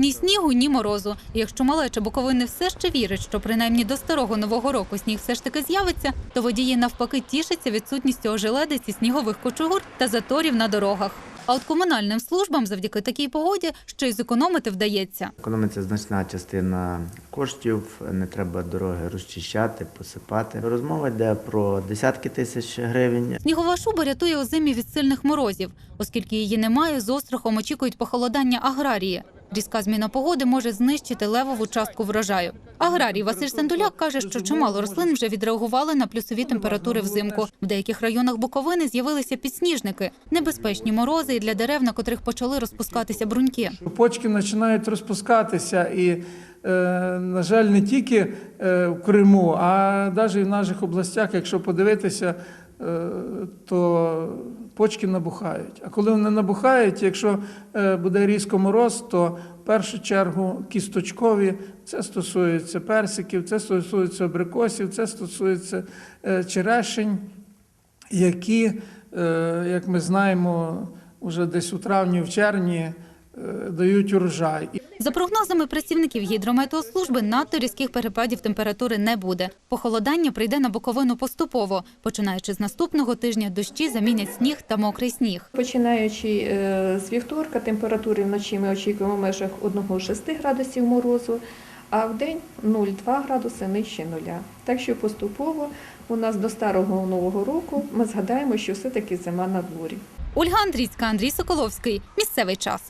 Ні снігу, ні морозу. І якщо малеча Буковини все ще вірить, що принаймні до старого нового року сніг все ж таки з'явиться, то водії навпаки тішаться відсутністю ожеледиці, снігових кочугур та заторів на дорогах. А от комунальним службам завдяки такій погоді ще й зекономити вдається. Економиться значна частина коштів, не треба дороги розчищати, посипати. Розмова йде про десятки тисяч гривень. Снігова шуба рятує озимі від сильних морозів, оскільки її немає, з острахом очікують похолодання аграрії. Різка зміна погоди може знищити левову частку врожаю. Аграрій Василь Сендуляк каже, що чимало рослин вже відреагували на плюсові температури взимку. В деяких районах Буковини з'явилися підсніжники, небезпечні морози і для дерев, на котрих почали розпускатися бруньки. Почки починають розпускатися, і, на жаль, не тільки е, в Криму, а навіть і в наших областях, якщо подивитися, е, то почки набухають. А коли вони набухають, якщо е, буде різко мороз, то в першу чергу кісточкові, це стосується персиків, це стосується абрикосів, це стосується е, черешень, які, е, як ми знаємо, вже десь у травні, в червні е, дають урожай. За прогнозами працівників гідрометеослужби, надто різких перепадів температури не буде. Похолодання прийде на Буковину поступово. Починаючи з наступного тижня, дощі замінять сніг та мокрий сніг. Починаючи е, з вівторка, температури вночі ми очікуємо в межах 1-6 градусів морозу, а в день 0,2 градуси нижче нуля. Так що поступово у нас до старого нового року ми згадаємо, що все-таки зима на дворі. Ольга Андрійська, Андрій Соколовський. Місцевий час.